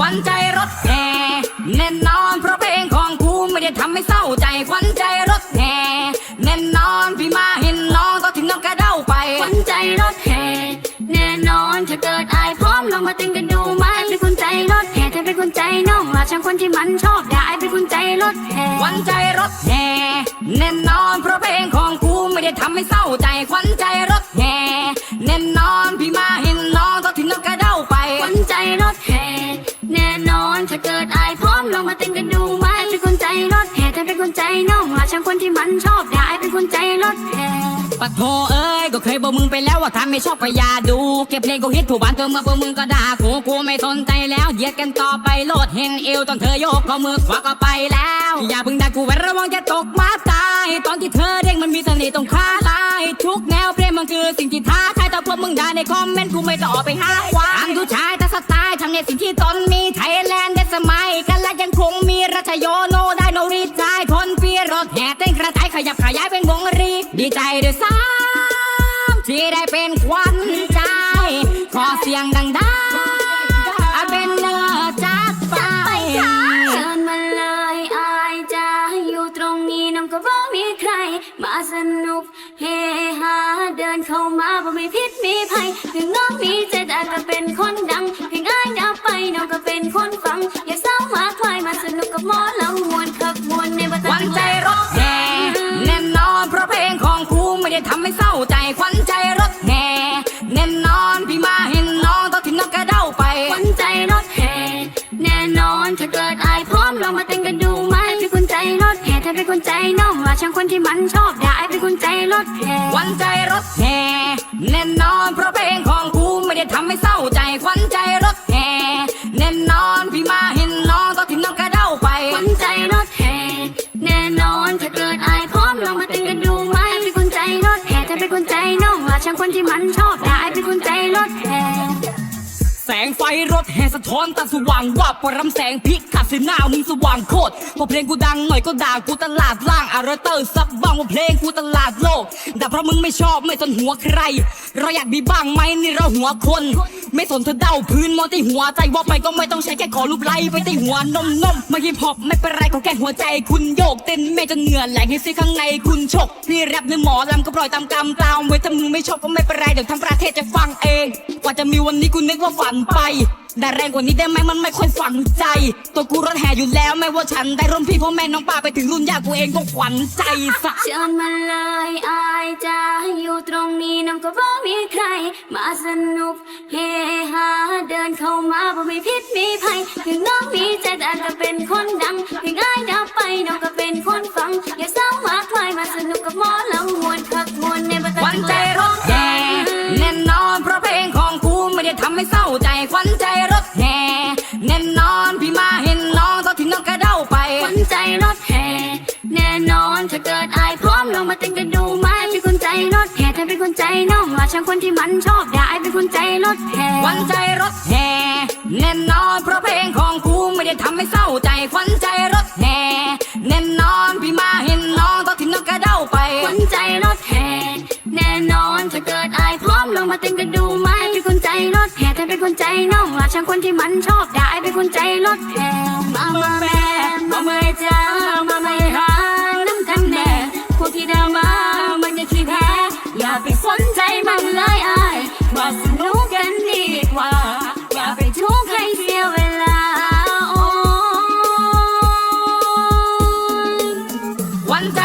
วันใจรถแห่แน่นอนเพราะเพลงของกูไม่ได้ทำให้เศร้าใจควันใจรถแห่แน่นอนพี่มาเห็นน้องก็ถึงน้องกระเด้าไปขวัญใจรถแห่แน่นอนถ้าเกิดอายพร้อมลองมาเต้นกันดูไหมเป็นคนใจรถแห่เธอเป็นคนใจน้องราชังคนที่มันชอบด่าไอ้เป็นคนใจรถแห่ควันใจรถแห่แน่นอนเพราะเพลงของกูไม่ได้ทำให้เศร้าใจควันใจรถแห่แน่น คนใจน้องราชังคนที่มันชอบด่าไอ้เป็นคนใจรถแห่ปะโทเอ้ยก็เคยบอกมึงไปแล้วว่าถ้าไม่ชอบก็อย่าดู เก็บเพลงกูฮิตถูกบ้านเธอมาพวกมึงก็ด่ากูกูไม่สนใจแล้วเหยียดกันต่อไปโลดเห็นเอวตอนเธอโยกข้อมือขวาก็ไปแล้ว อย่าเพิ่งด่ากูไว้ระวังจะตกมาตาย ตอนที่เธอเด้งมันมีเสน่ห์ตรงขาลายทุกแนวเพลงมันคือสิ่งที่ท้าทายแต่พวกมึงด่าในคอมเมนต์กูไม่ต้ออไปหาความทำดูชายแต่สไตล์ทำในสิ่งที่ตนมีไทยแลนด์เดสมัยกันและยังคงมีรัชโยโนได้โนรีใจ ยขยับขยายเป็นวงรี ดีใจด้วยซ้ำที่ได้เป็นควันใจ ขอเสียงดังๆอาเป็นเนื้อจัดไปเชิญมาเลยอายจะอยู่ตรงนี้น้องก็บ่มีใคร มาสนุกเฮฮาเดินเข้ามาบ่มีพิษมีภัยถึงน้องมีใจแต่ก็เป็นคนดังเพียงอายดับไปน้องก็เป็นคน ไม่ได้ทำให้เศร้าใจควันใจรถแห่แน่นอนพี่มาเห็นน้องต้องถึงน้องกระเด้าไปขวัญใจรถแห่แน่นอนถ้าเกิดอายพร้อมลองมาเต้นกันดูไหมเป็นคนใจรถแห่เธอเป็นคนใจน้องราชังคนที่มันชอบด่าไอ้เป็นคนใจรถแห่ควันใจรถแห่แน่นอนเพราะเพลงของกู เป็นคนใจน้องราชังคนที่มันชอบได้เป็นคนใจรถแห่แสงไฟรถแห่สะท้อนตาสว่างวับปรำแสงพิกขัดเสีหน้ามึงสว่างโคตรพอเพลงกูดังหน่อยก็ด่ากูตลาดล่างอาร์เตอร์ซับบ้างว่าเพลงกูตลาดโลกแต่เพราะมึงไม่ชอบไม่สนหัวใคร เราอยากมีบ้างไหมนี่เราหัวคน ไม่สนเธอเดาพื้นมองที่หัวใจว่าไปก็ไม่ต้องใช้แค่ขอรูปไล่ไปที่หัวนมนมมาฮิปฮอปไม่เป็นไรก็แค่หัวใจคุณโยกเต้นแมจนเหงื่อไหลให้ซีข้างในคุณชกพี่แรปในหมอลำก็ปล่อยตามกรรมตามไว้ถ้ามึงไม่ชอบก็ไม่เป็นไรเดี๋ยวทั้งประเทศจะฟังเองกว่าจะมีวันนี้คุณนึกว่าฝันไป ได้แรงกว่านี้ได้ไหมมันไม่ค่อยฝังใจ ตัวกูรถแห่อยู่แล้วไม่ว่าฉันได้ร่มพี่พ่อแม่น้องป้าไปถึงรุ่นยากูเองก็ขวัญใจสะเชิญมาเลยอายจะอยู่ตรงนี้น้องก็บ่มีใคร มาสนุกเฮฮาเดินเข้ามาบ่มีพิษมีภัยถึงน้องมีใจแต่ก็เป็นคนดังถึงอายดับไปน้องก็เป็นคนฟังอย่าเศร้ามาคลายมาสนุกกับหมอล ถแห่แน่นอนถ้าเกิดอายพร้อมลองมาเต้นกันดูไหมเป็นคนใจรถแห่เธอเป็นคนใจน้องราชังคนที่มันชอบด่าไอ้เป็นคนใจรถแห่ขวัญใจรถแห่แน่นอนเพราะเพลงของกูไม่ได้ทำให้เศร้าใจขวัญใจรถแห่แน่นอนพี่มาเห็นน้องต้องถึงน้องกระเด้าไปขวัญใจรถแห่แน่นอนถ้าเกิดอายพร้อมลองมาเต้นกันดูไหมเป็นคนใจรถแห่เธอเป็นคนใจน้องราชังคนที่มันชอบด่าไอ้เป็นคนใจรถแห่มามาแม่มาเมยจ้า นใจมันเลยอายมาสนุกกันดีกว่า อย่าไปทุกข์ให้เสียเวลาโอ้วันใจ